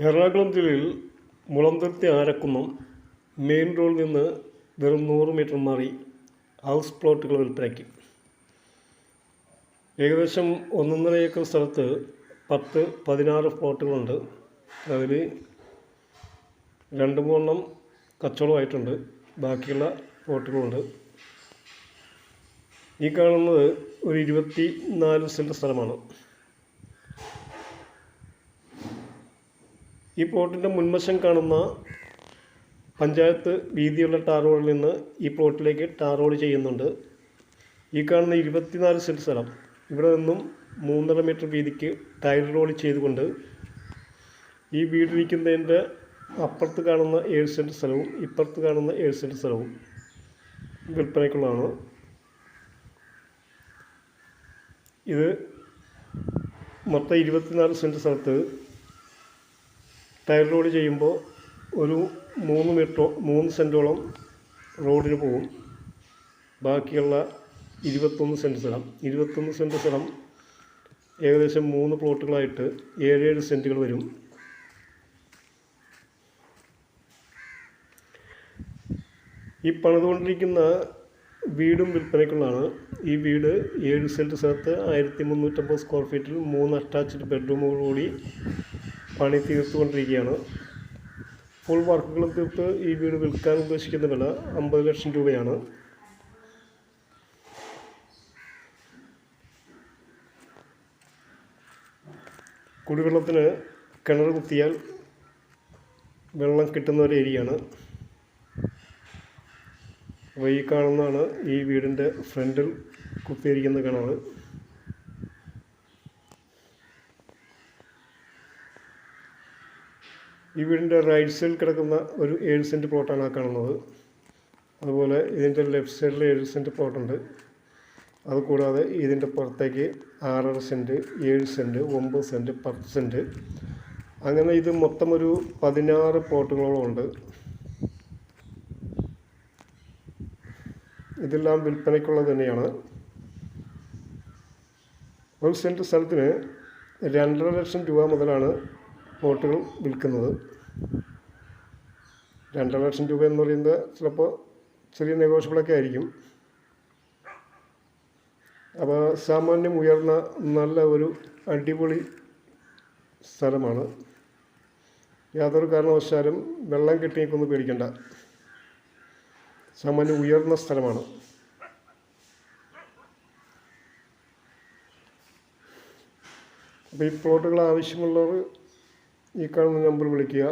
എറണാകുളം ജില്ലയിൽ മുളന്തുരുത്തി ആരക്കുന്നം മെയിൻ റോഡിൽ നിന്ന് വെറും നൂറ് മീറ്റർ മാറി ഹൗസ് പ്ലോട്ടുകൾ വിൽപ്പനയ്ക്ക്. ഏകദേശം ഒന്നൊന്നര ഏക്കർ സ്ഥലത്ത് പത്ത് പതിനാറ് പ്ലോട്ടുകളുണ്ട്. അതിൽ രണ്ട് മൂന്നെണ്ണം കച്ചവടമായിട്ടുണ്ട്. ബാക്കിയുള്ള പ്ലോട്ടുകളുണ്ട്. ഈ കാണുന്നത് ഒരു ഇരുപത്തി നാല് സെന്റ് സ്ഥലമാണ്. ഈ പ്ലോട്ടിന്റെ മുൻവശം കാണുന്ന പഞ്ചായത്ത് വീതിയുള്ള ടാർ റോഡിൽ നിന്ന് ഈ പ്ലോട്ടിലേക്ക് ടാർ റോഡ് ചെയ്യുന്നുണ്ട്. ഈ കാണുന്ന ഇരുപത്തിനാല് സെന്റ് സ്ഥലം ഇവിടെ നിന്നും മൂന്നര മീറ്റർ വീതിക്ക് ടൈൽ റോഡ് ചെയ്തുകൊണ്ട് ഈ വീടിരിക്കുന്നതിന്റെ അപ്പുറത്ത് കാണുന്ന ഏഴ് സെന്റ് സ്ഥലവും ഇപ്പുറത്ത് കാണുന്ന ഏഴ് സെന്റ് സ്ഥലവും വിൽപ്പനയ്ക്കുള്ളതാണ്. ഇത് മൊത്തം ഇരുപത്തിനാല് സെന്റ് സ്ഥലത്ത് ടയർ ലോഡ് ചെയ്യുമ്പോൾ ഒരു മൂന്ന് മീറ്ററോ മൂന്ന് സെന്റോളം റോഡിന് പോകും. ബാക്കിയുള്ള ഇരുപത്തൊന്ന് സെന്റ് സ്ഥലം. ഇരുപത്തൊന്ന് സെന്റ് സ്ഥലം ഏകദേശം മൂന്ന് പ്ലോട്ടുകളായിട്ട് ഏഴേഴ് സെന്റുകൾ വരും. ഈ പണിതുകൊണ്ടിരിക്കുന്ന വീടും വിൽപ്പനയ്ക്കുള്ളതാണ്. ഈ വീട് ഏഴ് സെന്റ് സ്ഥലത്ത് ആയിരത്തി മുന്നൂറ്റമ്പത് സ്ക്വയർ ഫീറ്റിൽ മൂന്ന് അറ്റാച്ച്ഡ് ബെഡ്റൂമുകളോടി പണി തീർത്തുകൊണ്ടിരിക്കുകയാണ്. ഫുൾ വർക്കുകളും തീർത്ത് ഈ വീട് വിൽക്കാൻ ഉദ്ദേശിക്കുന്ന വില അമ്പത് ലക്ഷം രൂപയാണ്. കുടിവെള്ളത്തിന് കിണർ കുത്തിയാൽ വെള്ളം കിട്ടുന്ന ഒരു ഏരിയയാണ്. അപ്പോൾ ഈ കാണുന്നതാണ് ഈ വീടിന്റെ ഫ്രണ്ടിൽ കുത്തിയിരിക്കുന്ന കിണർ ഈ വീടിന്റെ റൈറ്റ് സൈഡിൽ കിടക്കുന്ന ഒരു ഏഴ് സെന്റ് പ്ലോട്ടാണ് ആ കാണുന്നത്. അതുപോലെ ഇതിന്റെ ലെഫ്റ്റ് സൈഡിൽ ഏഴ് സെന്റ് പ്ലോട്ടുണ്ട് അതുകൂടാതെ ഇതിന്റെ പുറത്തേക്ക് ആറര സെന്റ് ഏഴ് സെന്റ് ഒമ്പത് സെന്റ് പത്ത് സെന്റ് അങ്ങനെ ഇത് മൊത്തം ഒരു പതിനാറ് പ്ലോട്ടുകളോളം ഉണ്ട്. ഇതെല്ലാം വിൽപ്പനയ്ക്കുള്ളത് തന്നെയാണ്. ഒരു സെന്റ് സ്ഥലത്തിന് രണ്ടര ലക്ഷം രൂപ മുതലാണ് പ്ലോട്ടുകൾ വിൽക്കുന്നത്. രണ്ടര ലക്ഷം രൂപ എന്ന് പറയുന്നത് ചിലപ്പോൾ ചെറിയ നെഗോഷ്യബിളൊക്കെ ആയിരിക്കും. അപ്പോൾ സാമാന്യം ഉയർന്ന നല്ല ഒരു അടിപൊളി സ്ഥലമാണ്. യാതൊരു കാരണവശാലും വെള്ളം കിട്ടിയേക്കൊന്നും പേടിക്കണ്ട. സാമാന്യം ഉയർന്ന സ്ഥലമാണ്. അപ്പോൾ ഈ പ്ലോട്ടുകൾ ആവശ്യമുള്ളവർ ഈ കാണുന്ന നമ്പർ വിളിക്കുക.